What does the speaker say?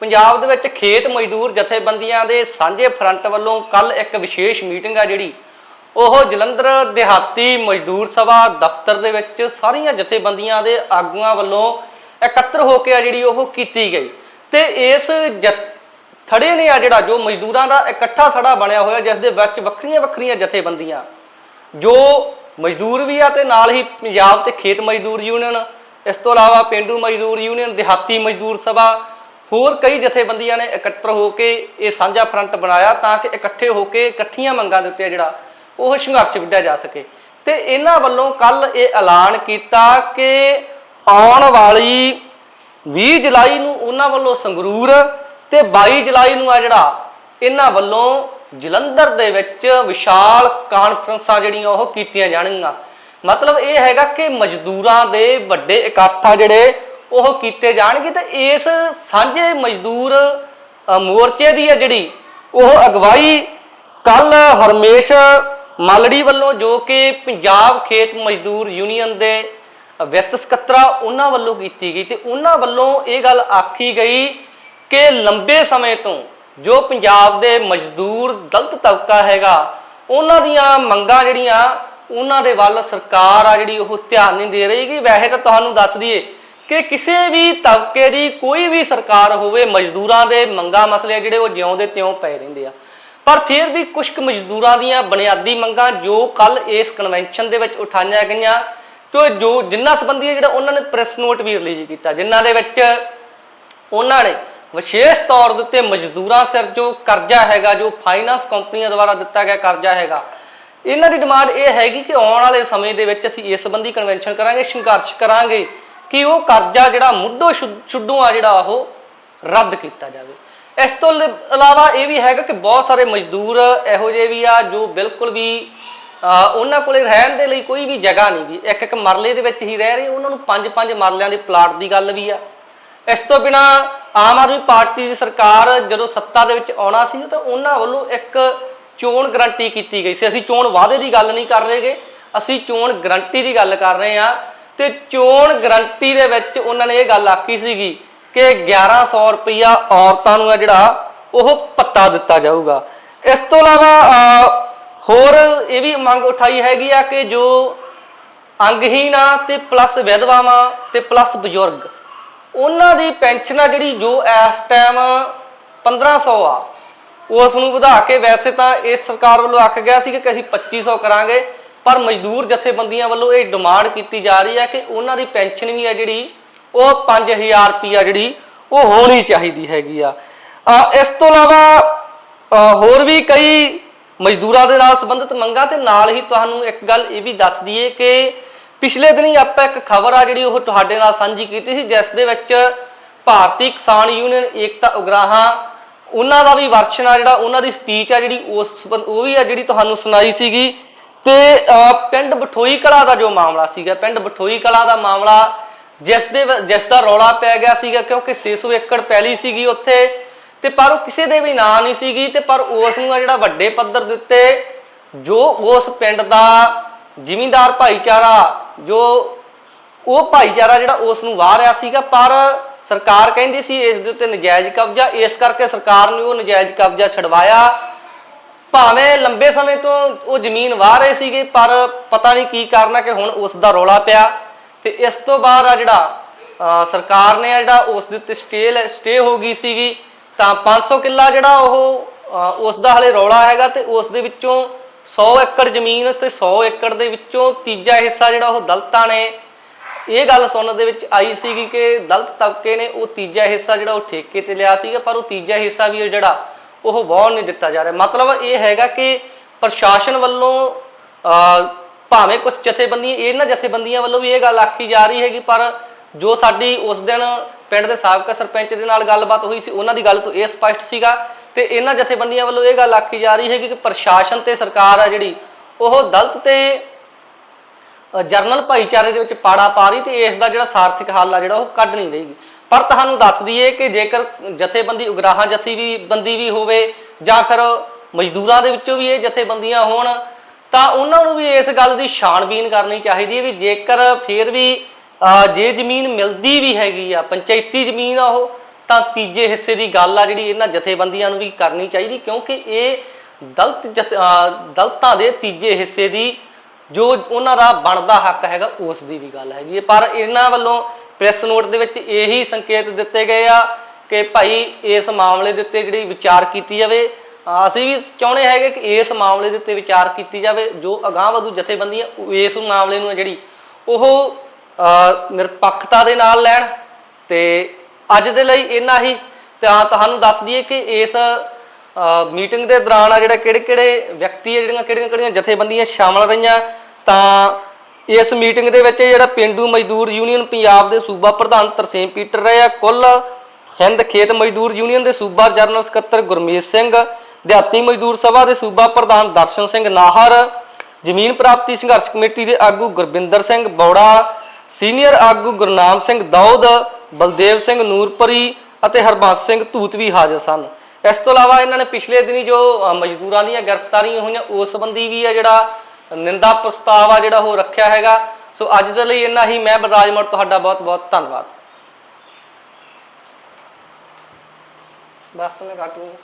ਪੰਜਾਬ ਦੇ ਵਿੱਚ ਖੇਤ ਮਜ਼ਦੂਰ ਜਥੇਬੰਦੀਆਂ ਦੇ ਸਾਂਝੇ ਫਰੰਟ ਵੱਲੋਂ ਕੱਲ ਇੱਕ ਵਿਸ਼ੇਸ਼ ਮੀਟਿੰਗ ਆ ਜਿਹੜੀ, ਉਹ ਜਲੰਧਰ ਦਿਹਾਤੀ ਮਜ਼ਦੂਰ ਸਭਾ ਦਫ਼ਤਰ ਦੇ ਵਿੱਚ ਸਾਰੀਆਂ ਜਥੇਬੰਦੀਆਂ ਦੇ ਆਗੂਆਂ ਵੱਲੋਂ ਇਕੱਤਰ ਹੋ ਕੇ ਆ ਜਿਹੜੀ ਉਹ ਕੀਤੀ ਗਈ। ਤੇ ਇਸ ਜਥ- ਥੜੇ ਨੇ ਆ ਜਿਹੜਾ ਜੋ ਮਜ਼ਦੂਰਾਂ ਦਾ ਇਕੱਠਾ ਥੜਾ ਬਣਿਆ ਹੋਇਆ, ਜਿਸ ਦੇ ਵਿੱਚ ਵੱਖਰੀਆਂ ਵੱਖਰੀਆਂ ਜਥੇਬੰਦੀਆਂ, ਜੋ ਮਜ਼ਦੂਰ ਵੀ ਆ ਤੇ ਨਾਲ ਹੀ ਪੰਜਾਬ ਤੇ ਖੇਤ ਮਜ਼ਦੂਰ ਯੂਨੀਅਨ, ਇਸ ਤੋਂ ਇਲਾਵਾ ਪਿੰਡੂ ਮਜ਼ਦੂਰ ਯੂਨੀਅਨ, ਦਿਹਾਤੀ ਮਜ਼ਦੂਰ ਸਭਾ ਹੋਰ ਕਈ ਜਥੇਬੰਦੀਆਂ ਨੇ ਇਕੱਤਰ ਹੋ ਕੇ ਇਹ ਸਾਂਝਾ ਫਰੰਟ ਬਣਾਇਆ ਤਾਂ ਕਿ ਇਕੱਠੇ ਹੋ ਕੇ ਇਕੱਠੀਆਂ ਮੰਗਾਂ ਦੇ ਉੱਤੇ ਜਿਹੜਾ ਉਹ ਸੰਘਰਸ਼ ਵਿੱਢਿਆ ਜਾ ਸਕੇ। ਤੇ ਇਹਨਾਂ ਵੱਲੋਂ ਕੱਲ ਇਹ ਐਲਾਨ ਕੀਤਾ ਕਿ ਆਉਣ ਵਾਲੀ 20 ਜੁਲਾਈ ਨੂੰ ਉਹਨਾਂ ਵੱਲੋਂ ਸੰਗਰੂਰ ਤੇ 22 ਜੁਲਾਈ ਨੂੰ ਆ ਜਿਹੜਾ ਇਹਨਾਂ ਵੱਲੋਂ ਜਲੰਧਰ ਦੇ ਵਿੱਚ ਵਿਸ਼ਾਲ ਕਾਨਫਰੰਸਾਂ ਜਿਹੜੀਆਂ ਉਹ ਕੀਤੀਆਂ ਜਾਣਗੀਆਂ। ਮਤਲਬ ਇਹ ਹੈਗਾ ਕਿ ਮਜ਼ਦੂਰਾਂ ਦੇ ਵੱਡੇ ਇਕੱਠ ਆ ਜਿਹੜੇ ਉਹ ਕੀਤੇ ਜਾਣਗੇ ਤੇ ਇਸ ਸਾਂਝੇ ਮਜ਼ਦੂਰ ਮੋਰਚੇ ਦੀ ਹੈ ਜਿਹੜੀ, ਉਹ ਅਗਵਾਈ ਕੱਲ ਹਰਮੇਸ਼ ਮਾਲੜੀ ਵੱਲੋਂ ਜੋ ਕਿ ਪੰਜਾਬ ਖੇਤ ਮਜ਼ਦੂਰ ਯੂਨੀਅਨ ਦੇ ਵਿੱਤ ਸਕੱਤਰਾ ਉਹਨਾਂ ਵੱਲੋਂ ਕੀਤੀ ਗਈ ਤੇ ਉਹਨਾਂ ਵੱਲੋਂ ਇਹ ਗੱਲ ਆਖੀ ਗਈ ਕਿ ਲੰਬੇ ਸਮੇਂ ਤੋਂ ਜੋ ਪੰਜਾਬ ਦੇ ਮਜ਼ਦੂਰ ਦਲਤ ਤਬਕਾ ਹੈਗਾ, ਉਹਨਾਂ ਦੀਆਂ ਮੰਗਾਂ ਜਿਹੜੀਆਂ, ਉਹਨਾਂ ਦੇ ਵੱਲ ਸਰਕਾਰ ਆ ਜਿਹੜੀ ਉਹ ਧਿਆਨ ਨਹੀਂ ਦੇ ਰਹੀ ਕਿ ਵੈਸੇ ਤਾਂ ਤੁਹਾਨੂੰ ਦੱਸ ਦਈਏ ਕਿ ਕਿਸੇ ਵੀ ਤਬਕੇ ਦੀ ਕੋਈ ਵੀ ਸਰਕਾਰ ਹੋਵੇ, ਮਜ਼ਦੂਰਾਂ ਦੇ ਮੰਗਾਂ ਮਸਲੇ ਜਿਹੜੇ ਉਹ ਜਿਉਂ ਦੇ ਤਿਉਂ ਪਏ ਰਹਿੰਦੇ ਆ। ਪਰ ਫਿਰ ਵੀ ਕੁਝ ਕੁ ਮਜ਼ਦੂਰਾਂ ਦੀਆਂ ਬੁਨਿਆਦੀ ਮੰਗਾਂ ਜੋ ਕੱਲ ਇਸ ਕਨਵੈਨਸ਼ਨ ਦੇ ਵਿੱਚ ਉਠਾਈਆਂ ਗਈਆਂ, ਤੇ ਜੋ ਜਿੰਨਾ ਸੰਬੰਧੀ ਜਿਹੜਾ ਉਹਨਾਂ ਨੇ ਪ੍ਰੈਸ ਨੋਟ ਵੀ ਰਿਲੀਜ਼ ਕੀਤਾ ਜਿਨ੍ਹਾਂ ਦੇ ਵਿੱਚ ਉਹਨਾਂ ਨੇ ਵਿਸ਼ੇਸ਼ ਤੌਰ ਦੇ ਉੱਤੇ ਮਜ਼ਦੂਰਾਂ ਸਿਰ ਜੋ ਕਰਜ਼ਾ ਹੈਗਾ, ਜੋ ਫਾਈਨਾਂਸ ਕੰਪਨੀਆਂ ਦੁਆਰਾ ਦਿੱਤਾ ਗਿਆ ਕਰਜ਼ਾ ਹੈਗਾ, ਇਹਨਾਂ ਦੀ ਡਿਮਾਂਡ ਇਹ ਹੈਗੀ ਕਿ ਆਉਣ ਵਾਲੇ ਸਮੇਂ ਦੇ ਵਿੱਚ ਅਸੀਂ ਇਸ ਸੰਬੰਧੀ ਕਨਵੈਨਸ਼ਨ ਕਰਾਂਗੇ, ਸੰਘਰਸ਼ ਕਰਾਂਗੇ। ਕਿ ਉਹ ਕਰਜ਼ਾ ਜਿਹੜਾ ਮੁੱਢੋਂ ਛੁ- ਛੁੱਡੋਂ ਆ ਜਿਹੜਾ ਉਹ ਰੱਦ ਕੀਤਾ ਜਾਵੇ। ਇਸ ਤੋਂ ਲ- ਇਲਾਵਾ ਇਹ ਵੀ ਹੈਗਾ ਕਿ ਬਹੁਤ ਸਾਰੇ ਮਜ਼ਦੂਰ ਇਹੋ ਜਿਹੇ ਵੀ ਆ ਜੋ ਬਿਲਕੁਲ ਵੀ ਉਹਨਾਂ ਕੋਲੇ ਰਹਿਣ ਦੇ ਲਈ ਕੋਈ ਵੀ ਜਗ੍ਹਾ ਨਹੀਂ ਗੀ। ਇੱਕ ਇੱਕ ਮਰਲੇ ਦੇ ਵਿੱਚ ਹੀ ਰਹਿ ਰਹੇ, ਉਹਨਾਂ ਨੂੰ ਪੰਜ ਪੰਜ ਮਰਲਿਆਂ ਦੇ ਪਲਾਟ ਦੀ ਗੱਲ ਵੀ ਆ। ਇਸ ਤੋਂ ਬਿਨਾ ਆਮ ਆਦਮੀ ਪਾਰਟੀ ਦੀ ਸਰਕਾਰ ਜਦੋਂ ਸੱਤਾ ਦੇ ਵਿੱਚ ਆਉਣਾ ਸੀ, ਤਾਂ ਉਹਨਾਂ ਵੱਲੋਂ ਇੱਕ ਚੋਣ ਗਰੰਟੀ ਕੀਤੀ ਗਈ ਸੀ। ਅਸੀਂ ਚੋਣ ਵਾਅਦੇ ਦੀ ਗੱਲ ਨਹੀਂ ਕਰ ਰਹੇਗੇ ਅਸੀਂ ਚੋਣ ਗਰੰਟੀ ਦੀ ਗੱਲ ਕਰ ਰਹੇ ਹਾਂ ਤੇ ਚੋਣ ਗਰੰਟੀ ਦੇ ਵਿੱਚ ਉਹਨਾਂ ਨੇ ਇਹ ਗੱਲ ਆਖੀ ਸੀਗੀ ਕਿ 1100 ਰੁਪਇਆ ਔਰਤਾਂ ਨੂੰ ਆ ਜਿਹੜਾ ਉਹ ਪੱਤਾ ਦਿੱਤਾ ਜਾਊਗਾ। ਇਸ ਤੋਂ ਇਲਾਵਾ ਹੋਰ ਇਹ ਵੀ ਮੰਗ ਉਠਾਈ ਹੈਗੀ ਆ ਕਿ ਜੋ ਅੰਗਹੀਣ ਆ ਤੇ ਪਲੱਸ ਵਿਧਵਾਵਾਂ ਤੇ ਪਲੱਸ ਬਜ਼ੁਰਗ, ਉਹਨਾਂ ਦੀ ਪੈਨਸ਼ਨ ਆ ਜਿਹੜੀ ਜੋ ਇਸ ਟਾਈਮ 1500 ਆ, ਉਸ ਨੂੰ ਵਧਾ ਕੇ ਵੈਸੇ ਤਾਂ ਇਸ ਸਰਕਾਰ ਵੱਲੋਂ ਆਖ ਗਿਆ ਸੀ ਕਿ ਅਸੀਂ 2500 ਕਰਾਂਗੇ। ਪਰ ਮਜ਼ਦੂਰ ਜਥੇਬੰਦੀਆਂ ਵੱਲੋਂ ਇਹ ਡਿਮਾਂਡ ਕੀਤੀ ਜਾ ਰਹੀ ਹੈ ਕਿ ਉਹਨਾਂ ਦੀ ਪੈਨਸ਼ਨ ਵੀ ਆ ਜਿਹੜੀ, ਉਹ 5000 ਰੁਪਿਆ ਜਿਹੜੀ, ਉਹ ਹੋਣੀ ਚਾਹੀਦੀ ਹੈਗੀ ਆ। ਇਸ ਤੋਂ ਇਲਾਵਾ ਹੋਰ ਵੀ ਕਈ ਮਜ਼ਦੂਰਾਂ ਦੇ ਨਾਲ ਸੰਬੰਧਿਤ ਮੰਗਾਂ ਤੇ ਨਾਲ ਹੀ ਤੁਹਾਨੂੰ ਇੱਕ ਗੱਲ ਇਹ ਵੀ ਦੱਸ ਦਈਏ ਕਿ ਪਿਛਲੇ ਦਿਨੀ ਆਪਾਂ ਇੱਕ ਖਬਰ ਆ ਜਿਹੜੀ ਉਹ ਤੁਹਾਡੇ ਨਾਲ ਸਾਂਝੀ ਕੀਤੀ ਸੀ, ਜਿਸ ਦੇ ਵਿੱਚ ਭਾਰਤੀ ਕਿਸਾਨ ਯੂਨੀਅਨ ਏਕਤਾ ਉਗਰਾਹਾਂ, ਉਹਨਾਂ ਦਾ ਵੀ ਵਰਸ਼ਨ ਆ ਜਿਹੜਾ, ਉਹਨਾਂ ਦੀ ਸਪੀਚ ਆ ਜਿਹੜੀ, ਉਸ ਉਹ ਵੀ ਆ ਜਿਹੜੀ ਤੁਹਾਨੂੰ ਸੁਣਾਈ ਸੀਗੀ। ਤੇ ਪਿੰਡ ਬਠੋਈ ਕਲਾ ਦਾ ਜੋ ਮਾਮਲਾ ਸੀਗਾ, ਪਿੰਡ ਬਠੋਈ ਕਲਾ ਦਾ ਮਾਮਲਾ ਜਿਸ ਦੇ ਜਿਸ ਦਾ ਰੌਲਾ ਪੈ ਗਿਆ ਸੀਗਾ ਕਿਉਂਕਿ 600 ਏਕੜ ਪੈਲੀ ਸੀਗੀ ਉੱਥੇ ਤੇ ਪਰ ਉਹ ਕਿਸੇ ਦੇ ਵੀ ਨਾਂ ਨਹੀਂ ਸੀਗੀ ਤੇ ਪਰ ਉਸ ਨੂੰ ਆ ਜਿਹੜਾ ਵੱਡੇ ਪੱਧਰ ਦੇ ਉੱਤੇ ਜੋ ਉਸ ਪਿੰਡ ਦਾ ਜ਼ਿਮੀਂਦਾਰ ਭਾਈਚਾਰਾ, ਜੋ ਉਹ ਭਾਈਚਾਰਾ ਜਿਹੜਾ ਉਸ ਨੂੰ ਵਾਹ ਰਿਹਾ ਸੀਗਾ, ਪਰ ਸਰਕਾਰ ਕਹਿੰਦੀ ਸੀ ਇਸ ਦੇ ਉੱਤੇ ਨਜਾਇਜ਼ ਕਬਜ਼ਾ, ਇਸ ਕਰਕੇ ਸਰਕਾਰ ਨੇ ਉਹ ਨਜਾਇਜ਼ ਕਬਜ਼ਾ ਛਡਵਾਇਆ ਭਾਵੇਂ ਲੰਬੇ ਸਮੇਂ ਤੋਂ ਉਹ ਜ਼ਮੀਨ ਵਾਹ ਰਹੇ ਸੀਗੇ, ਪਰ ਪਤਾ ਨਹੀਂ ਕੀ ਕਾਰਨ ਕਿ ਹੁਣ ਉਸ ਦਾ ਰੌਲਾ ਪਿਆ। ਤੇ ਇਸ ਤੋਂ ਬਾਅਦ ਆ ਜਿਹੜਾ ਸਰਕਾਰ ਨੇ ਜਿਹੜਾ ਉਸ ਦੇ ਉੱਤੇ ਸਟੇ ਸਟੇ ਹੋ ਗਈ ਸੀਗੀ, ਤਾਂ 500 ਕਿੱਲਾ ਜਿਹੜਾ ਉਹ ਅਹ ਉਸ ਦਾ ਹਲੇ ਰੌਲਾ ਹੈਗਾ ਤੇ ਉਸ ਦੇ ਵਿੱਚੋਂ 100 ਏਕੜ ਜ਼ਮੀਨ ਤੇ 100 ਏਕੜ ਦੇ ਵਿੱਚੋਂ ਤੀਜਾ ਹਿੱਸਾ ਜਿਹੜਾ ਉਹ ਦਲਤਾਂ ਨੇ। ਇਹ ਗੱਲ ਸੁਣਨ ਦੇ ਵਿੱਚ ਆਈ ਸੀਗੀ ਕਿ ਦਲਤ ਤਬਕੇ ਨੇ ਉਹ ਤੀਜਾ ਹਿੱਸਾ ਜਿਹੜਾ ਉਹ ਠੇਕੇ ਤੇ ਲਿਆ ਸੀਗਾ, ਪਰ ਉਹ ਤੀਜਾ ਹਿੱਸਾ ਵੀ ਉਹ ਜਿਹੜਾ ਉਹ ਵਾਹੁਣ ਨਹੀਂ ਦਿੱਤਾ ਜਾ ਰਿਹਾ। ਮਤਲਬ ਇਹ ਹੈਗਾ ਕਿ ਪ੍ਰਸ਼ਾਸਨ ਵੱਲੋਂ ਅਹ, ਭਾਵੇਂ ਕੁਝ ਜਥੇਬੰਦੀਆਂ ਇਹਨਾਂ ਜਥੇਬੰਦੀਆਂ ਵੱਲੋਂ ਵੀ ਇਹ ਗੱਲ ਆਖੀ ਜਾ ਰਹੀ ਹੈਗੀ ਪਰ ਜੋ ਸਾਡੀ ਉਸ ਦਿਨ ਪਿੰਡ ਦੇ ਸਾਬਕਾ ਸਰਪੰਚ ਦੇ ਨਾਲ ਗੱਲਬਾਤ ਹੋਈ ਸੀ ਉਹਨਾਂ ਦੀ ਗੱਲ ਤੋਂ ਇਹ ਸਪਸ਼ਟ ਸੀਗਾ ਤੇ ਇਹਨਾਂ ਜਥੇਬੰਦੀਆਂ ਵੱਲੋਂ ਇਹ ਗੱਲ ਆਖੀ ਜਾ ਰਹੀ ਹੈਗੀ ਕਿ ਪ੍ਰਸ਼ਾਸਨ ਤੇ ਸਰਕਾਰ ਆ ਜਿਹੜੀ ਉਹ ਦਲਤ ਤੇ ਜਰਨਲ ਭਾਈਚਾਰੇ ਦੇ ਵਿੱਚ ਪਾੜਾ ਪਾ ਰਹੀ ਤੇ ਇਸ ਦਾ ਜਿਹੜਾ ਸਾਰਥਿਕ ਹੱਲ ਆ ਜਿਹੜਾ ਉਹ ਕੱਢ ਨਹੀਂ ਰਹੀ। ਪਰ ਤੁਹਾਨੂੰ ਦੱਸ ਦਈਏ ਕਿ ਜੇਕਰ ਜਥੇਬੰਦੀ ਉਗਰਾਹਾਂ ਜਥੀ ਵੀ ਬੰਦੀ ਵੀ ਹੋਵੇ ਜਾਂ ਫਿਰ ਮਜ਼ਦੂਰਾਂ ਦੇ ਵਿੱਚੋਂ ਵੀ ਇਹ ਜਥੇਬੰਦੀਆਂ ਹੋਣ, ਤਾਂ ਉਹਨਾਂ ਨੂੰ ਵੀ ਇਸ ਗੱਲ ਦੀ ਛਾਣਬੀਨ ਕਰਨੀ ਚਾਹੀਦੀ ਹੈ ਵੀ ਜੇਕਰ ਫਿਰ ਵੀ ਜੇ ਜ਼ਮੀਨ ਮਿਲਦੀ ਵੀ ਹੈਗੀ ਆ, ਪੰਚਾਇਤੀ ਜ਼ਮੀਨ ਆ ਉਹ, ਤਾਂ ਤੀਜੇ ਹਿੱਸੇ ਦੀ ਗੱਲ ਆ ਜਿਹੜੀ ਇਹਨਾਂ ਜਥੇਬੰਦੀਆਂ ਨੂੰ ਵੀ ਕਰਨੀ ਚਾਹੀਦੀ ਕਿਉਂਕਿ ਇਹ ਦਲਤ ਜਥ- ਦਲਤਾਂ ਦੇ ਤੀਜੇ ਹਿੱਸੇ ਦੀ ਜੋ ਉਹਨਾਂ ਦਾ ਬਣਦਾ ਹੱਕ ਹੈਗਾ ਉਸ ਦੀ ਵੀ ਗੱਲ ਹੈਗੀ ਹੈ। ਪਰ ਇਹਨਾਂ ਵੱਲੋਂ ਪ੍ਰੈਸ ਨੋਟ ਦੇ ਵਿੱਚ ਇਹੀ ਸੰਕੇਤ ਦਿੱਤੇ ਗਏ ਆ ਕਿ ਭਾਈ ਇਸ ਮਾਮਲੇ ਦੇ ਉੱਤੇ ਜਿਹੜੀ ਵਿਚਾਰ ਕੀਤੀ ਜਾਵੇ ਅਸੀਂ ਵੀ ਚਾਹੁੰਦੇ ਹੈਗੇ ਕਿ ਇਸ ਮਾਮਲੇ ਦੇ ਉੱਤੇ ਵਿਚਾਰ ਕੀਤੀ ਜਾਵੇ, ਜੋ ਅਗਾਂਹ ਵਧੂ ਜਥੇਬੰਦੀਆਂ ਇਸ ਮਾਮਲੇ ਨੂੰ ਹੈ ਜਿਹੜੀ ਉਹ ਨਿਰਪੱਖਤਾ ਦੇ ਨਾਲ ਲੈਣ ਤੇ ਅੱਜ ਦੇ ਲਈ ਇੰਨਾ ਹੀ। ਤਾਂ ਤੁਹਾਨੂੰ ਦੱਸ ਦਈਏ ਕਿ ਇਸ ਮੀਟਿੰਗ ਦੇ ਦੌਰਾਨ ਆ ਜਿਹੜਾ ਕਿਹੜੇ ਕਿਹੜੇ ਵਿਅਕਤੀ ਆ, ਜਿਹੜੀਆਂ ਕਿਹੜੀਆਂ ਕਿਹੜੀਆਂ ਜਥੇਬੰਦੀਆਂ ਸ਼ਾਮਲ ਰਹੀਆਂ, ਤਾਂ ਇਸ ਮੀਟਿੰਗ ਦੇ ਵਿੱਚ ਜਿਹੜਾ ਪਿੰਡੂ ਮਜ਼ਦੂਰ ਯੂਨੀਅਨ ਪੰਜਾਬ ਦੇ ਸੂਬਾ ਪ੍ਰਧਾਨ ਤਰਸੇਮ ਪੀਟਰ ਰਹੇ ਆ। ਕੁੱਲ ਹਿੰਦ ਖੇਤ ਮਜ਼ਦੂਰ ਯੂਨੀਅਨ ਦੇ ਸੂਬਾ ਜਨਰਲ ਸਕੱਤਰ ਗੁਰਮੀਤ ਸਿੰਘ, ਦਿਹਾਤੀ ਮਜ਼ਦੂਰ ਸਭਾ ਦੇ ਸੂਬਾ ਪ੍ਰਧਾਨ ਦਰਸ਼ਨ ਸਿੰਘ ਨਾਹਰ, ਜ਼ਮੀਨ ਪ੍ਰਾਪਤੀ ਸੰਘਰਸ਼ ਕਮੇਟੀ ਦੇ ਆਗੂ ਗੁਰਬਿੰਦਰ ਸਿੰਘ ਬੌੜਾ, ਸੀਨੀਅਰ ਆਗੂ ਗੁਰਨਾਮ ਸਿੰਘ ਦੌਦ, ਬਲਦੇਵ ਸਿੰਘ ਨੂਰਪਰੀ ਅਤੇ ਹਰਬੰਸ ਸਿੰਘ ਧੂਤ ਵੀ ਹਾਜ਼ਰ ਸਨ। ਇਸ ਤੋਂ ਇਲਾਵਾ ਇਹਨਾਂ ਨੇ ਪਿਛਲੇ ਦਿਨੀ ਜੋ ਮਜ਼ਦੂਰਾਂ ਦੀਆਂ ਗ੍ਰਿਫਤਾਰੀਆਂ ਹੋਈਆਂ, ਉਸ ਸੰਬੰਧੀ ਵੀ ਆ ਜਿਹੜਾ ਨਿੰਦਾ ਪ੍ਰਸਤਾਵ ਆ ਜਿਹੜਾ ਉਹ ਰੱਖਿਆ ਹੈਗਾ। ਸੋ ਅੱਜ ਦੇ ਲਈ ਇੰਨਾ ਹੀ। ਮੈਂ ਬਲਰਾਜ ਤੁਹਾਡਾ ਬਹੁਤ ਬਹੁਤ ਧੰਨਵਾਦ। ਬਸ ਮੈਂ ਕੱਟ ਲੂੰਗਾ